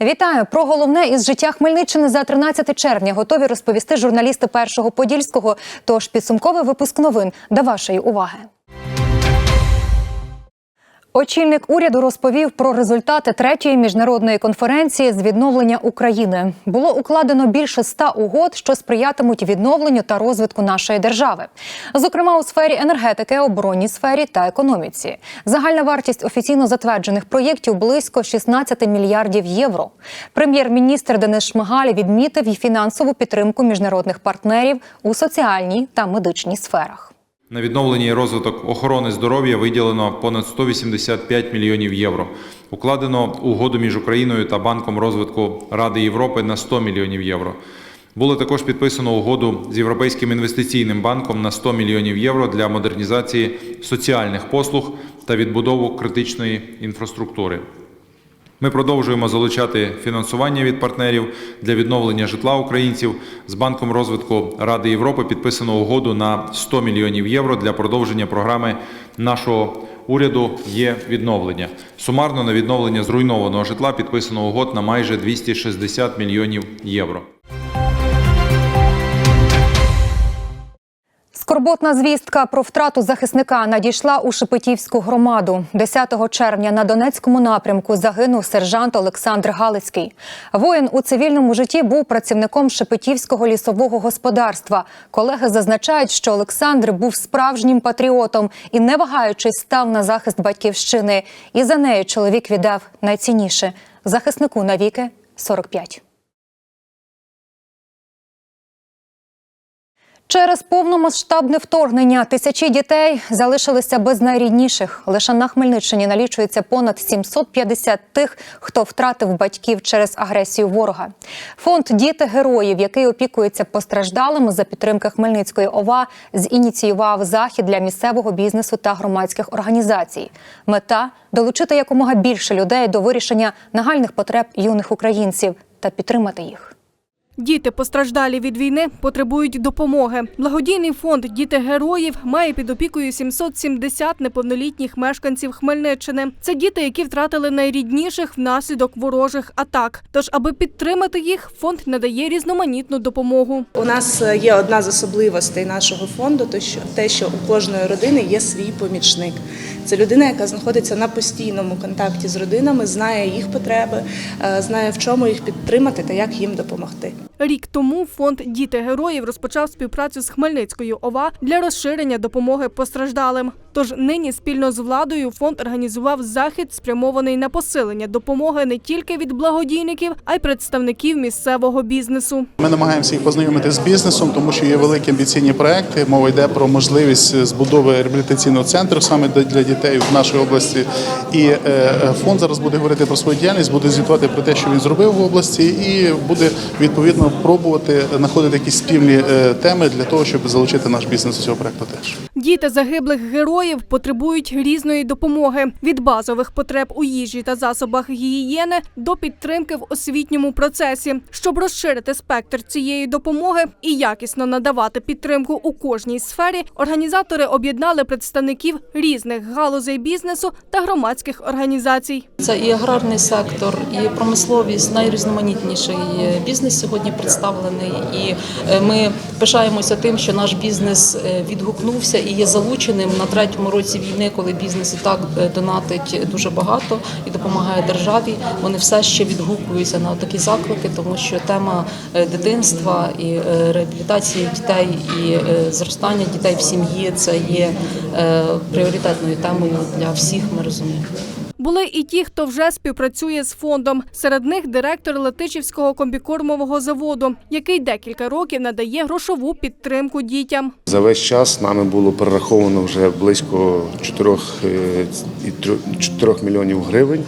Вітаю про головне із життя Хмельниччини за 13 червня. Готові розповісти журналісти першого подільського. Тож підсумковий випуск новин до вашої уваги. Очільник уряду розповів про результати третьої міжнародної конференції з відновлення України. Було укладено більше ста угод, що сприятимуть відновленню та розвитку нашої держави, зокрема у сфері енергетики, оборонній сфері та економіці. Загальна вартість офіційно затверджених проєктів близько 16 мільярдів євро. Прем'єр-міністр Денис Шмигаль відмітив і фінансову підтримку міжнародних партнерів у соціальній та медичній сферах. На відновлення і розвиток охорони здоров'я виділено понад 185 мільйонів євро. Укладено угоду між Україною та Банком розвитку Ради Європи на 100 мільйонів євро. Було також підписано угоду з Європейським інвестиційним банком на 100 мільйонів євро для модернізації соціальних послуг та відбудову критичної інфраструктури. Ми продовжуємо залучати фінансування від партнерів для відновлення житла українців. З Банком розвитку Ради Європи підписано угоду на 100 мільйонів євро для продовження програми нашого уряду є відновлення. Сумарно на відновлення зруйнованого житла підписано угод на майже 260 мільйонів євро. Скорботна звістка про втрату захисника надійшла у Шепетівську громаду. 10 червня на Донецькому напрямку загинув сержант Олександр Галицький. Воїн у цивільному житті був працівником Шепетівського лісового господарства. Колеги зазначають, що Олександр був справжнім патріотом і, не вагаючись, став на захист батьківщини. І за нею чоловік віддав найцінніше захиснику навіки 45. Через повномасштабне вторгнення тисячі дітей залишилися без найрідніших. Лише на Хмельниччині налічується понад 750 тих, хто втратив батьків через агресію ворога. Фонд Діти героїв, який опікується постраждалими за підтримки Хмельницької ОВА, зініціював захід для місцевого бізнесу та громадських організацій. Мета долучити якомога більше людей до вирішення нагальних потреб юних українців та підтримати їх. Діти, постраждалі від війни, потребують допомоги. Благодійний фонд Діти героїв має під опікою 770 неповнолітніх мешканців Хмельниччини. Це діти, які втратили найрідніших внаслідок ворожих атак. Тож, аби підтримати їх, фонд надає різноманітну допомогу. У нас е, є одна з особливостей нашого фонду, те, що у кожної родини є свій помічник. Це людина, яка знаходиться на постійному контакті з родинами, знає їх потреби, е, знає в чому їх підтримати та як їм допомогти. Рік тому фонд Діти героїв розпочав співпрацю з Хмельницькою ОВА для розширення допомоги постраждалим. Тож нині спільно з владою фонд організував захід, спрямований на посилення допомоги не тільки від благодійників, а й представників місцевого бізнесу. Ми намагаємося їх познайомити з бізнесом, тому що є великі амбіційні проекти. Мова йде про можливість збудови реабілітаційного центру саме для дітей в нашій області. І е, фонд зараз буде говорити про свою діяльність, буде звітувати про те, що він зробив в області, і буде відповідно пробувати знаходити якісь спільні е, теми для того, щоб залучити наш бізнес до цього проекту теж. Діти загиблих героїв потребують різної допомоги від базових потреб у їжі та засобах гігієни до підтримки в освітньому процесі. Щоб розширити спектр цієї допомоги і якісно надавати підтримку у кожній сфері, організатори об'єднали представників різних галузей бізнесу та громадських організацій. Це і аграрний сектор, і промисловість, найрізноманітніший бізнес сьогодні представлений. І е, ми пишаємося тим, що наш бізнес е, відгукнувся і є залученим на третьому році війни, коли бізнес і так е, донатить дуже багато і допомагає державі. Вони все ще відгукуються на такі заклики, тому що тема дитинства і реабілітації дітей і зростання дітей в сім'ї це є пріоритетною темою для всіх. Ми розуміємо. Були і ті, хто вже співпрацює з фондом. Серед них директор Летичівського комбікормового заводу, який декілька років надає грошову підтримку дітям. За весь час нами було перераховано вже близько 4, 4 мільйонів гривень.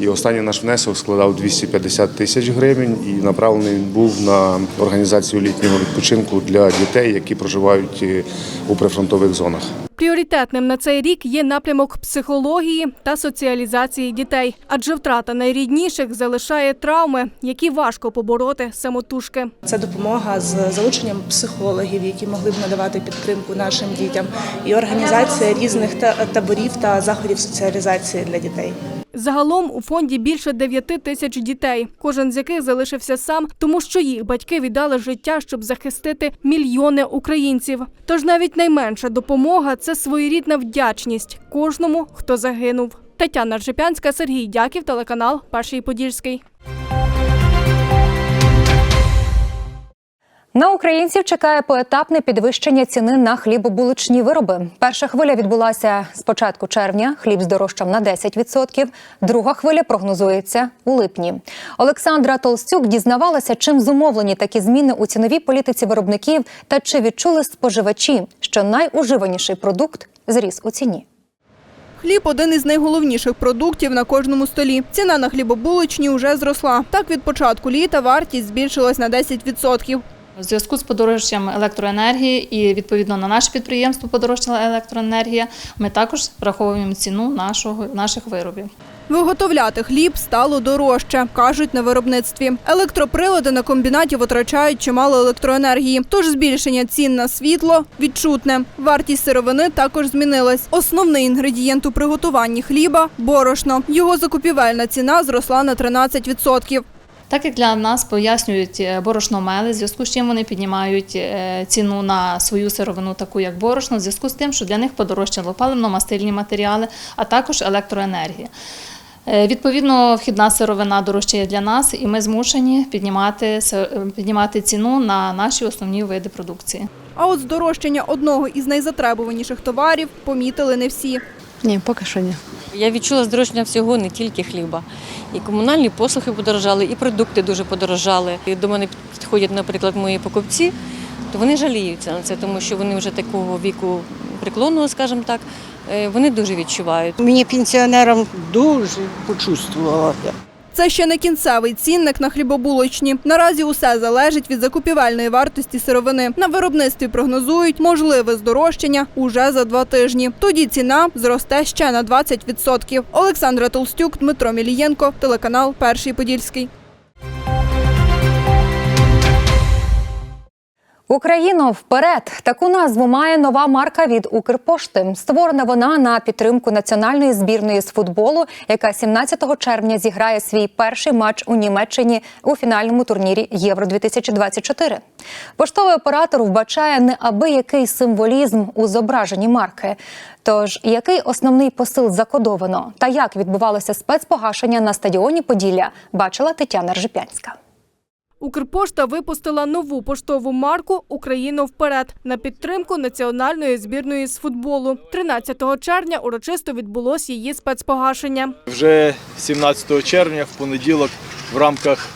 І останній наш внесок складав 250 тисяч гривень і направлений він був на організацію літнього відпочинку для дітей, які проживають у прифронтових зонах. Пріоритетним на цей рік є напрямок психології та соціалізації дітей, адже втрата найрідніших залишає травми, які важко побороти самотужки. Це допомога з залученням психологів, які могли б надавати підтримку нашим дітям, і організація різних таборів та заходів соціалізації для дітей. Загалом у фонді більше 9 тисяч дітей, кожен з яких залишився сам, тому що їх батьки віддали життя, щоб захистити мільйони українців. Тож навіть найменша допомога це своєрідна вдячність кожному, хто загинув. Тетяна Ржепянська, Сергій Дяків, телеканал Перший Подільський. На українців чекає поетапне підвищення ціни на хлібобуличні вироби. Перша хвиля відбулася з початку червня. Хліб здорожчав на 10%. Друга хвиля прогнозується у липні. Олександра Толстюк дізнавалася, чим зумовлені такі зміни у ціновій політиці виробників та чи відчули споживачі, що найуживаніший продукт зріс у ціні. Хліб один із найголовніших продуктів на кожному столі. Ціна на хлібобулочні вже зросла. Так від початку літа вартість збільшилась на 10%. У зв'язку з подорожчанням електроенергії і відповідно на наше підприємство подорожчала електроенергія. Ми також враховуємо ціну нашого наших виробів. Виготовляти хліб стало дорожче, кажуть на виробництві. Електроприлади на комбінаті витрачають чимало електроенергії, тож збільшення цін на світло відчутне. Вартість сировини також змінилась. Основний інгредієнт у приготуванні хліба борошно. Його закупівельна ціна зросла на 13%. Так як для нас пояснюють е, борошномели, в зв'язку з чим вони піднімають е, ціну на свою сировину, таку як борошно, в зв'язку з тим, що для них подорожчало паливно-мастильні матеріали, а також електроенергія. Е, Відповідно, вхідна сировина дорожчає для нас, і ми змушені піднімати, піднімати ціну на наші основні види продукції. А от здорожчання одного із найзатребуваніших товарів помітили не всі. Ні, поки що ні. Я відчула здорожчання всього, не тільки хліба. І комунальні послуги подорожали, і продукти дуже подорожали. І до мене підходять, наприклад, мої покупці, то вони жаліються на це, тому що вони вже такого віку преклонного, скажімо так, е, вони дуже відчувають. Мені пенсіонерам дуже почувствувала. Це ще не кінцевий цінник на хлібобулочні. Наразі усе залежить від закупівельної вартості сировини. На виробництві прогнозують можливе здорожчання уже за два тижні. Тоді ціна зросте ще на 20%. Олександра Толстюк, Дмитро Мілієнко, телеканал Перший Подільський. Україно вперед! Таку назву має нова марка від Укрпошти. Створена вона на підтримку національної збірної з футболу, яка 17 червня зіграє свій перший матч у Німеччині у фінальному турнірі Євро 2024 Поштовий оператор вбачає неабиякий символізм у зображенні марки. Тож, який основний посил закодовано та як відбувалося спецпогашення на стадіоні Поділля, бачила Тетяна Ржепянська. Укрпошта випустила нову поштову марку Україно вперед на підтримку національної збірної з футболу. 13 червня урочисто відбулось її спецпогашення. Вже 17 червня в понеділок в рамках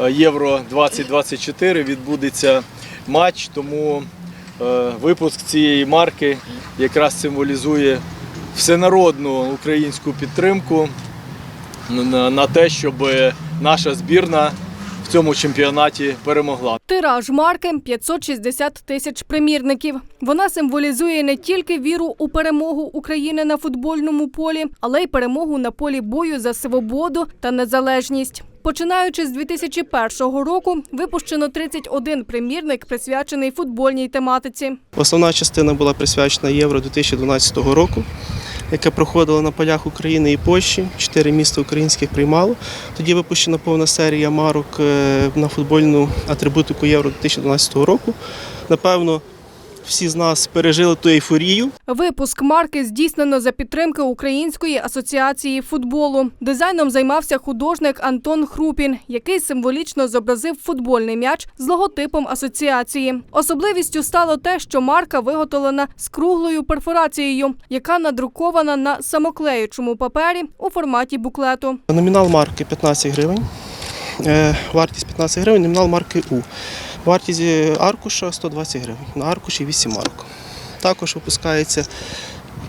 е, Євро 2024 відбудеться матч, тому е, випуск цієї марки якраз символізує всенародну українську підтримку на те, щоб наша збірна в цьому чемпіонаті перемогла. Тираж марки 560 тисяч примірників. Вона символізує не тільки віру у перемогу України на футбольному полі, але й перемогу на полі бою за свободу та незалежність. Починаючи з 2001 року, випущено 31 примірник, присвячений футбольній тематиці. Основна частина була присвячена Євро 2012 року, яке проходило на полях України і Польщі. Чотири міста українських приймало. Тоді випущена повна серія марок е, на футбольну атрибутику Євро 2012 року. Напевно, всі з нас пережили ту ейфорію. Випуск марки здійснено за підтримки Української асоціації футболу. Дизайном займався художник Антон Хрупін, який символічно зобразив футбольний м'яч з логотипом асоціації. Особливістю стало те, що марка виготовлена з круглою перфорацією, яка надрукована на самоклеючому папері у форматі буклету. Номінал марки 15 гривень. Е, Вартість 15 гривень, номінал марки У. Вартість е, аркуша 120 гривень. На аркуші 8 марок. Також випускається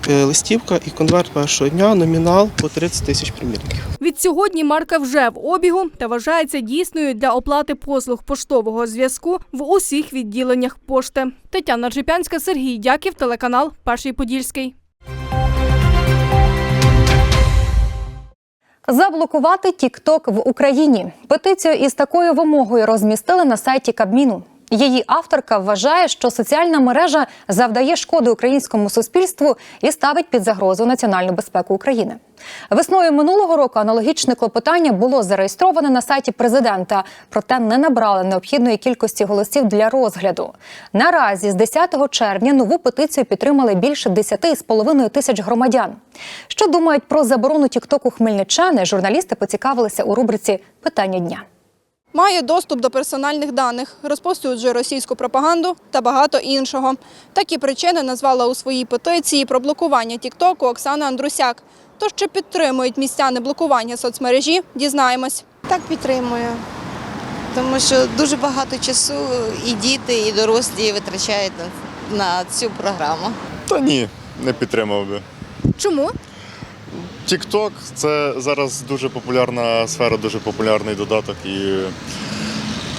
е, листівка і конверт першого дня, номінал по 30 тисяч примірників. Відсьогодні марка вже в обігу та вважається дійсною для оплати послуг поштового зв'язку в усіх відділеннях пошти. Тетяна Ржепянська, Сергій Дяків, телеканал Перший Подільський. Заблокувати TikTok в Україні. Петицію із такою вимогою розмістили на сайті Кабміну. Її авторка вважає, що соціальна мережа завдає шкоди українському суспільству і ставить під загрозу національну безпеку України. Весною минулого року аналогічне клопотання було зареєстроване на сайті президента, проте не набрали необхідної кількості голосів для розгляду. Наразі з 10 червня нову петицію підтримали більше 10,5 тисяч громадян. Що думають про заборону Тіктоку хмельничани? Журналісти поцікавилися у рубриці Питання дня. Має доступ до персональних даних, розповсюджує російську пропаганду та багато іншого. Такі причини назвала у своїй петиції про блокування Тіктоку Оксана Андрусяк. То, що підтримують містяни блокування соцмережі, дізнаємось. Так підтримую. Тому що дуже багато часу і діти, і дорослі витрачають на цю програму. Та ні, не підтримав би. Чому? TikTok – це зараз дуже популярна сфера, дуже популярний додаток. І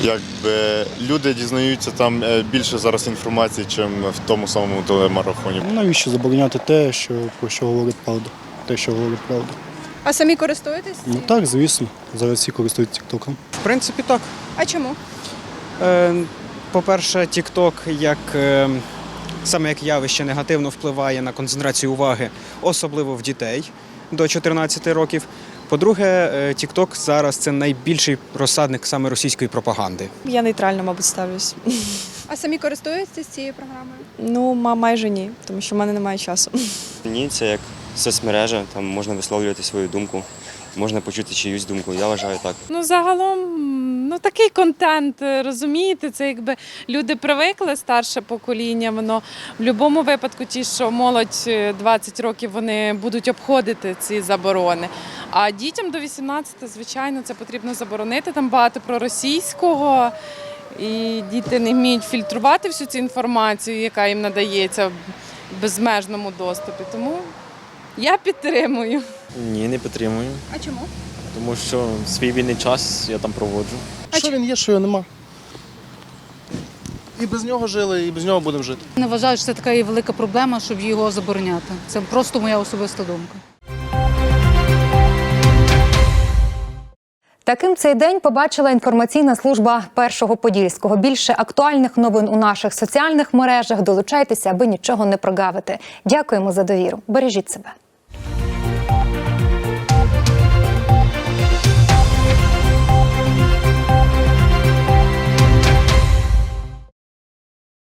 якби люди дізнаються там е, більше зараз інформації, ніж в тому самому телемарафоні. Навіщо забороняти те, що про що говорить правда? Те, що говорить правда. А самі користуєтесь? Ну так, звісно. Зараз всі користуються тіктоком. В принципі, так. А чому? Е, По-перше, TikTok як е, саме як явище негативно впливає на концентрацію уваги, особливо в дітей до 14 років. По-друге, е, TikTok зараз це найбільший розсадник саме російської пропаганди. Я нейтрально, мабуть, ставлюсь. А самі користуєтесь цією програмою? Ну, майже ні, тому що в мене немає часу. Ні, це як соцмережа, там можна висловлювати свою думку, можна почути чиюсь думку. Я вважаю так. Ну, загалом, ну такий контент, е, розумієте, це якби люди привикли, старше покоління, воно в будь-якому випадку ті, що молодь е, 20 років, вони будуть обходити ці заборони. А дітям до 18, звичайно, це потрібно заборонити. Там багато проросійського, і діти не вміють фільтрувати всю цю інформацію, яка їм надається в безмежному доступі. Тому я підтримую. Ні, не підтримую, А чому? тому що свій вільний час я там проводжу. Що він є, що його нема. І без нього жили, і без нього будемо жити. Не вважаю, що це така і велика проблема, щоб його забороняти. Це просто моя особиста думка. Таким цей день побачила інформаційна служба першого подільського. Більше актуальних новин у наших соціальних мережах. Долучайтеся, аби нічого не прогавити. Дякуємо за довіру. Бережіть себе.